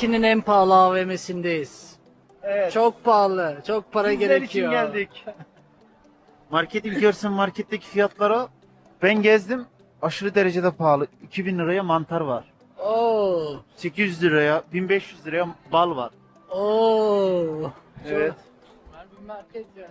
Türkiye'nin en pahalı AVM'sindeyiz. Evet. Çok pahalı, çok para Sizler gerekiyor. için geldik. Marketi bir görsen marketteki fiyatlara ben gezdim. Aşırı derecede pahalı. 2000 liraya mantar var. Oo, 800 liraya, 1500 liraya bal var. oo. Evet. Var bir market ya.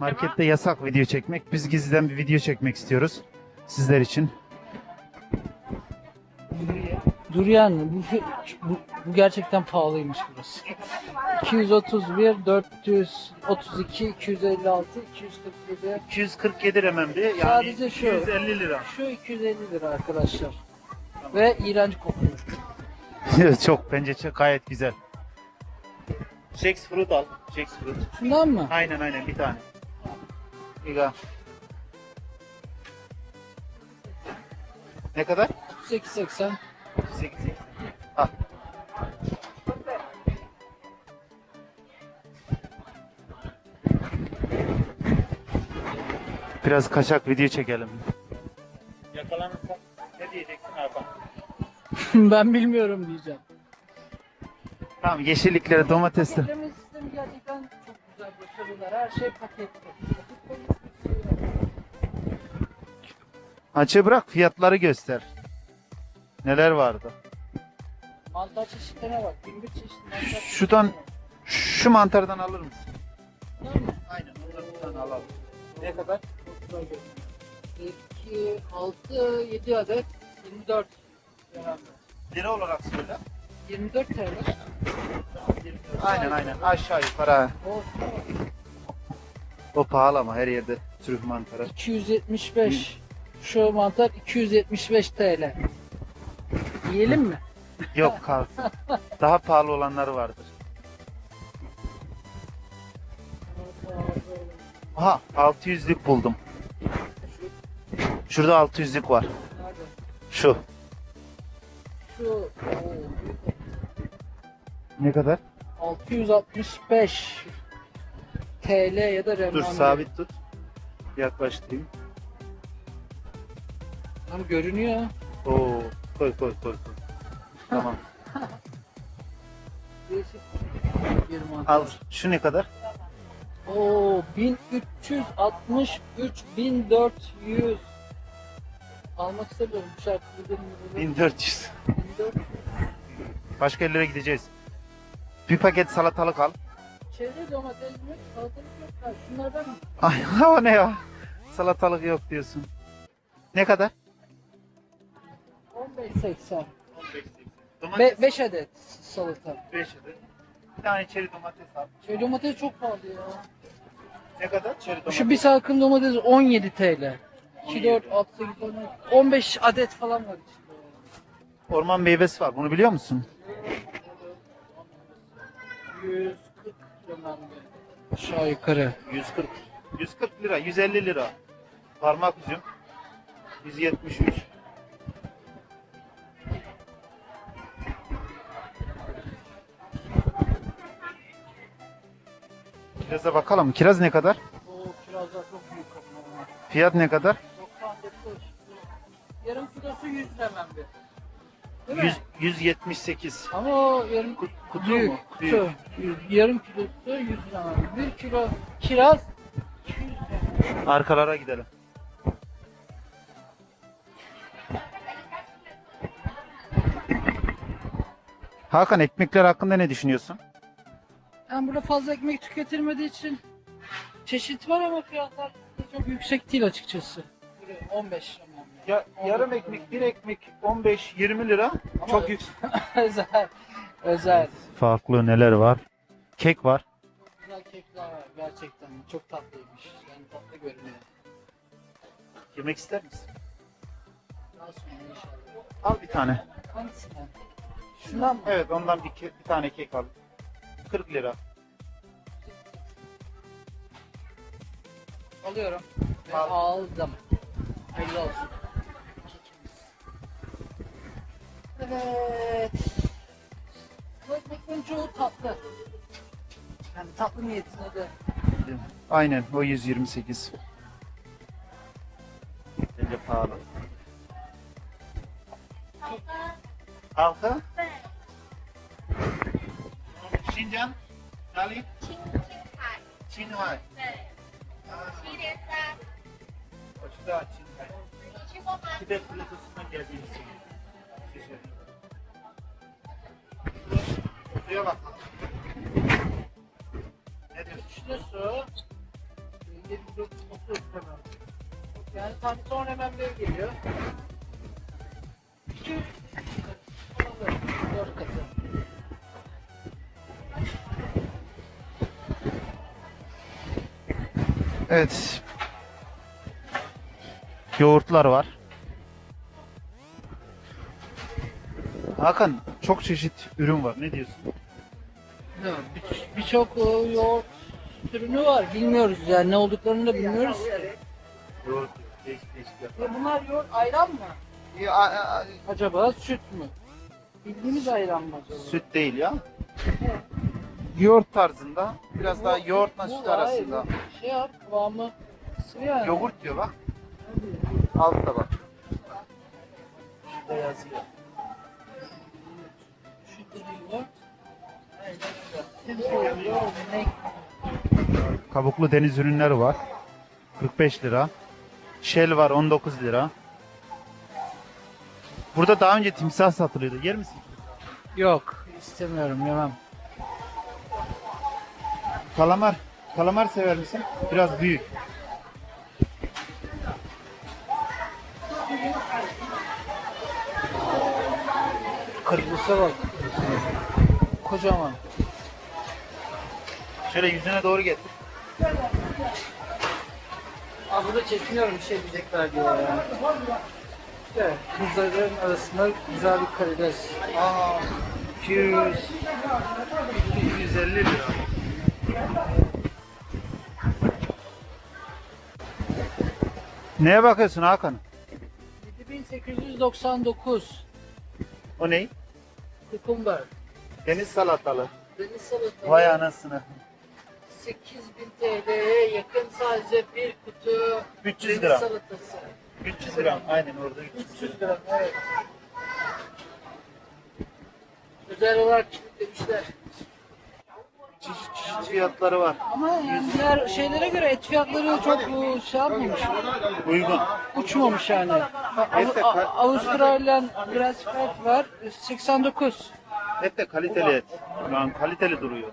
Markette yasak video çekmek. Biz gizliden bir video çekmek istiyoruz. Sizler için. Durian? Bu, bu, bu gerçekten pahalıymış burası. 231, 432, 256, 247. 247 rememdi. Yani Sadece şu. 250 lira. Şu 250 lira arkadaşlar. Ve iğrenç kokuyor. çok bence çok gayet güzel. Shakes fruit al. Shakes fruit. Şundan mı? Aynen aynen bir tane. İga. Ne kadar? 880. 8 Al. Biraz kaçak video çekelim. Yakalanırsak ne diyeceksin Hakan? ben bilmiyorum diyeceğim. Tamam yeşilliklere domatesler. Paketleme sistemi gerçekten çok güzel başarılar. Her şey paketli. Açı bırak fiyatları göster. Neler vardı? Mantar çeşitlerine bak. 21 çeşit mantar Şuradan şu mantardan alır mısın? Aynen ondan bir tane alalım. Ne kadar? Çok güzel görünüyor. 2, 6, 7 adet 24 lira. Lira olarak söyle. 24 TL. Aynen aynen aşağı yukarı. ha. O pahalı ama her yerde Türk mantarı. 275. Şu mantar 275 TL. Yiyelim mi? Yok kalsın. Daha pahalı olanları vardır. Aha 600'lük buldum. Şurada 600'lük var. Şu. Şu oo, Ne kadar? 665 TL ya da Dur remane. sabit tut. Yaklaştırayım. Tam görünüyor. Oo koy koy koy koy. Tamam. Değişik bir mantar. Al. Şu ne kadar? Oo 1363 1400 Almak istemiyorum bu şarkı bildirim 1400. 1400 Başka yerlere gideceğiz. Bir paket salatalık al. Çevre domates mi? Salatalık yok. Ha, şunlardan mı? Ay o ne ya? Salatalık yok diyorsun. Ne kadar? 15.80 Domates 5 adet salata. 5 adet. Bir tane çeri domates al. Çevre domates çok pahalı ya. Ne kadar? Çeri domates. Şu bir salkım domates 17 TL. 2, 4, 6, 8, 10, 15 adet falan var içinde. Orman meyvesi var. Bunu biliyor musun? 140 lira Aşağı yukarı. 140. 140 lira, 150 lira. Parmak üzüm. 173. Kiraza bakalım. Kiraz ne kadar? O kirazlar çok büyük kapılar. Fiyat ne kadar? 99. Yarım kilosu 100 lira bende. Değil mi? 100, 178. Ama o yarım Ku- kutu büyük, mu? kutu. Büyük. Yüz- Yarım kilosu 100 lira. bende. 1 kilo kiraz 200 lira. Arkalara gidelim. Hakan ekmekler hakkında ne düşünüyorsun? Yani burada fazla ekmek tüketilmediği için çeşit var ama fiyatlar da çok yüksek değil açıkçası. Böyle 15 lira. yani. Ya, yarım ekmek, bir ekmek 15-20 lira. Ama- Çok yüksek. özel. Özel. Farklı neler var? Kek var. Güzel kekler var gerçekten. Çok tatlıymış. Yani tatlı görünüyor. Yemek ister misin? Daha sonra inşallah. Al bir tane. Hangisinden? Şundan mı? Evet ondan bir, ke- bir tane kek al. 40 lira. Alıyorum. Ve Al. aldım. Hayırlı olsun. Evet. Bu ekmeklerin çoğu tatlı. Yani tatlı niyetine de. Aynen o 128. Bence pahalı. Halka? 신장? 달리? 칭칭할. 진할. 네. 아, 시대사 멋지다, 진할. 25만. 기대 불러서 쓰면 되지. Suya bak. Nedir? İşte su. 730 hemen. Yani tam son geliyor. 200 katı. Evet. Yoğurtlar var. Hakan çok çeşit ürün var. Ne diyorsun? Evet, bir- Birçok e, yoğurt türünü var. Bilmiyoruz yani ne olduklarını da bilmiyoruz. Yoğurt değişik değişik Ya bunlar yoğurt ayran mı? Acaba süt mü? Bildiğimiz ayran mı acaba? Süt değil ya. Yoğurt tarzında. Biraz daha yoğurtla süt arasında. Şey yap kıvamı sıvı yani. Yoğurt diyor bak. Altta bak. Şurada yazıyor. Yoğurt. Kabuklu deniz ürünleri var. 45 lira. Shell var 19 lira. Burada daha önce timsah satılıyordu. Yer misin? Yok istemiyorum yemem. Kalamar. Kalamar sever misin? Biraz büyük. Kırmızı bak. Kocaman. Şöyle yüzüne doğru getir. Abi burada çekiniyorum bir şey diyecekler diye ya. İşte kızların arasında güzel bir karides. Aa, 200 250 lira. Neye bakıyorsun Hakan? 7899 O ne? kukumber. Deniz salatalı. Deniz salatalı. Vay anasını. 8000 TL'ye yakın sadece bir kutu 300 deniz gram. salatası. 300 gram. Aynen orada 300 300 gram evet. Özel olarak demişler. Çeşit çeşit fiyatları var. Ama yani diğer şeylere göre et fiyatları çok e, şey yapmamış. Uygun. Uçmamış yani. Av- de kal- Avustralyan Grassfed var 89. Et de kaliteli et. Yani kaliteli duruyor.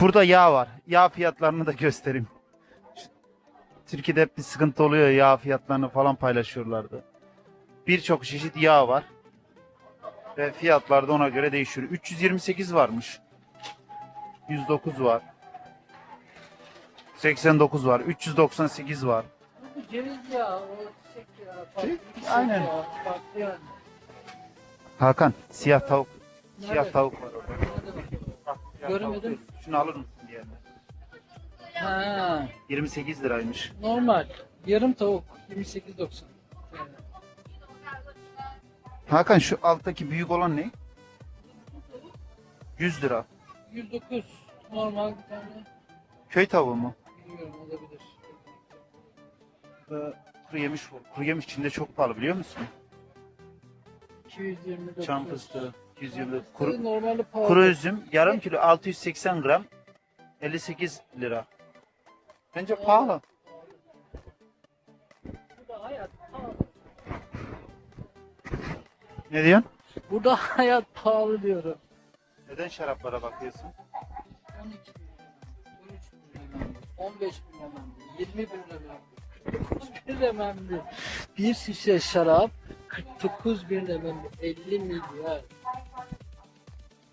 Burada yağ var. Yağ fiyatlarını da göstereyim. Şu- Türkiye'de hep bir sıkıntı oluyor yağ fiyatlarını falan paylaşıyorlardı. Birçok çeşit yağ var. Ve fiyatlar da ona göre değişiyor. 328 varmış. 109 var. 89 var. 398 var. Bu ceviz yağı, o çiçek yağı, farklı Çiçek, çiçek aynen. yağı, farklı yani. Hakan siyah tavuk. Siyah Nerede? tavuk var orada. Hadi bakayım. Bak, siyah Göremedim. tavuk. Şunu alır mısın diye. Ha, 28 liraymış. normal. Yarım tavuk 28.90. Hakan şu alttaki büyük olan ne? 100 lira. 109 normal bir tane Köy tavuğu mu? bilmiyorum olabilir. Ee, kuru yemiş var. Kuru yemiş içinde çok pahalı biliyor musun? 229. Çam fıstığı 220 lira. Kuru, Kuru, normalde pahalı. kuru üzüm yarım kilo 680 gram 58 lira. Bence pahalı. Ne diyorsun? Burada hayat pahalı diyorum. Neden şaraplara bakıyorsun? 12 bin lira, 13 bin lira, 15 bin lira, 20 bin lira, 49 bin lira, bir şişe şarap 49 bin lira, 50 milyar,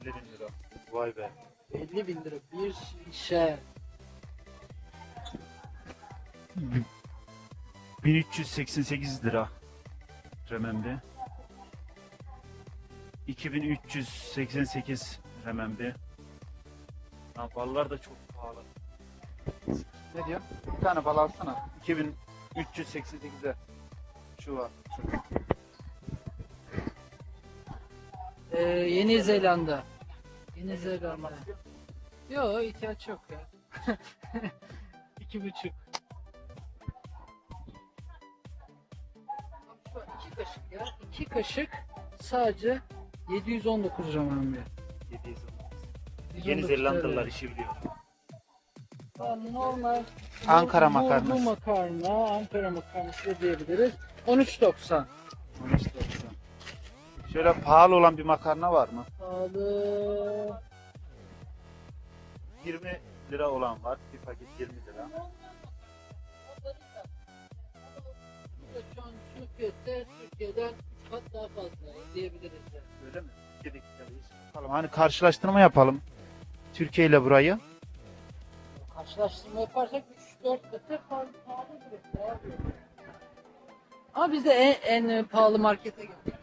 50 bin lira. Vay be. 50 bin lira bir şişe. 1388 lira. Remembi. 2388 remembi. Ha, ballar da çok pahalı. Ne diyor? Bir tane bal alsana. 2388'e. Şu var. Şu. Ee, Yeni Zelanda. Yeni Zelanda. Yok ihtiyaç yok ya. İki buçuk. kaşık ya. İki kaşık sadece 719 renminbi. 719. 719 Yeni Zelandalılar işi biliyor. Normal Ankara bu- makarnası. Makarna, Ankara makarnası da diyebiliriz. 13.90. 13.90. Şöyle pahalı olan bir makarna var mı? Pahalı. 20 lira olan var. Bir paket 20 lira. Şu an şu fiyata Türkiye'den 3 kat daha fazla diyebiliriz. Hani karşılaştırma yapalım. Türkiye ile burayı. Karşılaştırma yaparsak 3-4 katı pahalı pahalı. Ama biz de en, en pahalı markete gittik.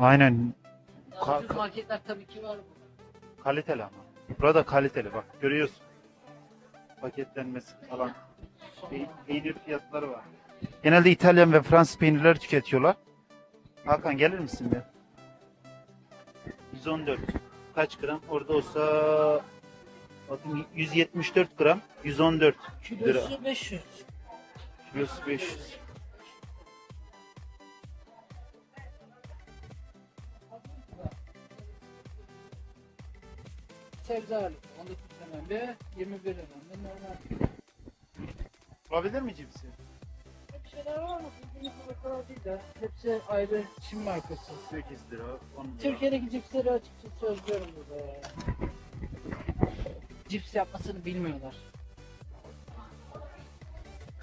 Aynen. Daha ucuz marketler tabii ki var burada. Kaliteli ama. Burada kaliteli bak. Görüyorsun. Paketlenmesi falan. Pe- Peynir fiyatları var. Genelde İtalyan ve Fransız peynirleri tüketiyorlar. Hakan gelir misin bir? 114. Kaç gram? Orada olsa bakın 174 gram. 114 lira. Kilosu 500. Kilosu 500. Sebze ağırlıklı 19 hemen 21 hemen normal. Olabilir mi cipsi? Bir şeyler var mı? Değil de. Hepsi ayrı Çin markası. 8 lira. 10 lira. Türkiye'deki cipsleri açıkçası özlüyorum burada ya. Cips yapmasını bilmiyorlar.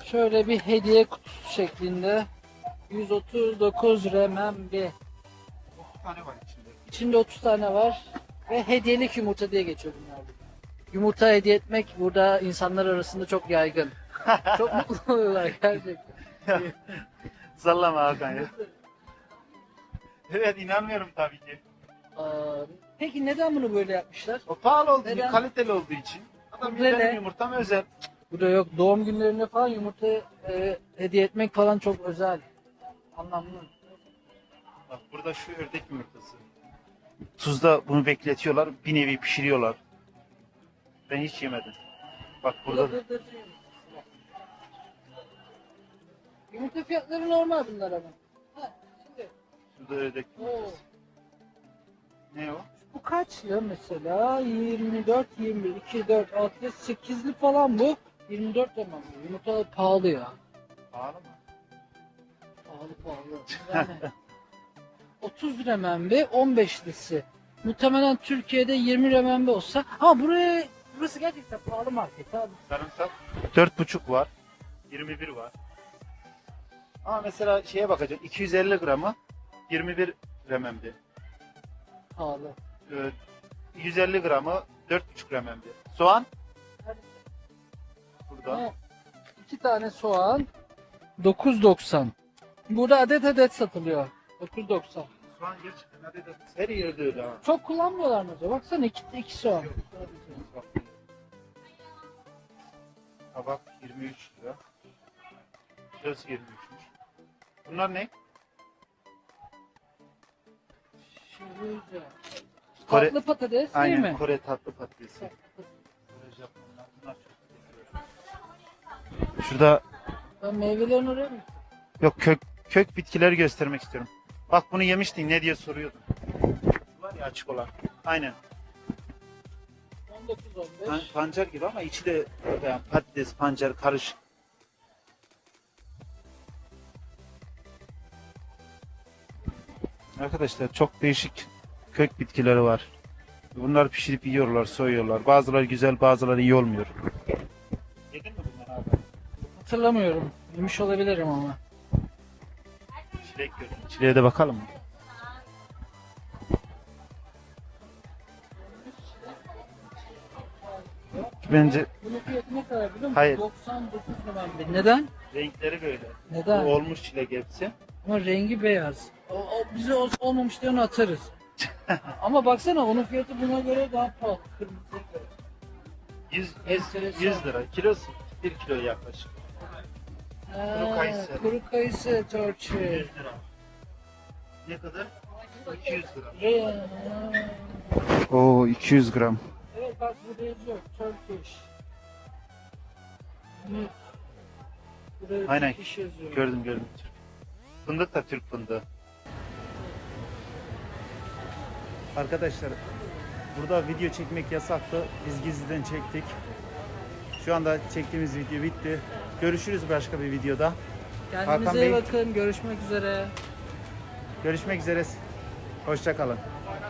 Şöyle bir hediye kutusu şeklinde 139 renminbi. Bir tane var içinde. İçinde 30 tane var ve hediyelik yumurta diye geçiyor bunlar. Yumurta hediye etmek burada insanlar arasında çok yaygın. çok mutlu oluyorlar gerçekten. Sallama Hakan ya. Evet inanmıyorum tabii ki. Aa, peki neden bunu böyle yapmışlar? O pahalı olduğu Neden? kaliteli olduğu için. Adam benim yumurtam özel. Burada yok doğum günlerinde falan yumurta e, hediye etmek falan çok özel. Anlamlı. Bak burada şu ördek yumurtası. Tuzda bunu bekletiyorlar. Bir nevi pişiriyorlar. Ben hiç yemedim. Bak burada da. Dırdırcı yumurtası var. Yumurta fiyatları normal bunlar ama. Ha, şimdi. Ne o? bu kaç ya mesela? 24, 21, 2, 4, 6, 8'li falan bu. 24 tamam. Yumurta pahalı ya. Pahalı mı? Pahalı pahalı. Yani 30 renminbi 15'lisi. Muhtemelen Türkiye'de 20 renminbi olsa ama buraya burası gerçekten pahalı market abi. Sarımsak 4,5 var. 21 var. Ama mesela şeye bakacağım. 250 gramı 21 rememdi. Pahalı. Ee, 150 gramı 4,5 rememdi. Soğan burada. Ama iki tane soğan 9.90. Burada adet adet satılıyor. 9.90. Soğan gerçekten adet adet her yerde öyle ha. Çok kullanmıyorlar mı acaba? Baksana iki, iki soğan. Kabak 23 lira. Kilosu 23'müş. Bunlar ne? Kore- Tatlı patates Aynen değil mi? Kore tatlı patatesi. Kore Japonlar. Bunlar çok seviyorum. Şurada Ben meyvelerini oraya mı? yok kök kök bitkileri göstermek istiyorum. Bak bunu yemiştin ne diye soruyordum. Şu Var ya açık olan. Aynen. 19.15. Pan- pancar gibi ama içi de yani patates, pancar karışık. Arkadaşlar çok değişik kök bitkileri var. Bunlar pişirip yiyorlar, soyuyorlar. Bazıları güzel, bazıları iyi olmuyor. Yedin mi bunları abi? Hatırlamıyorum. Yemiş olabilirim ama. Çilek gördüm. Çileğe de bakalım mı? Bence Bunun fiyatı ne kadar biliyor musun? Hayır. 99 renminbi. Neden? renkleri böyle. Neden? Bu olmuş çilek hepsi. Ama rengi beyaz. O, o bize ol- olmamış diye onu atarız. Ama baksana onun fiyatı buna göre daha pahalı. Kırmızıya göre. 100, 100, Enteresan. 100 lira. Kilosu 1 kilo yaklaşık. Ha, kayısı. Kuru kayısı torçu. 100 lira. Ne kadar? 200 gram. Re- Oo 200 gram. Evet bak burada yazıyor. Turkish. Burada Aynen. Turkish yazıyor. Gördüm gördüm. Fındık da Türk fındığı. Arkadaşlar burada video çekmek yasaktı. Biz gizliden çektik. Şu anda çektiğimiz video bitti. Görüşürüz başka bir videoda. Kendinize Hakan iyi Bey. bakın. Görüşmek üzere. Görüşmek üzere. Hoşça kalın.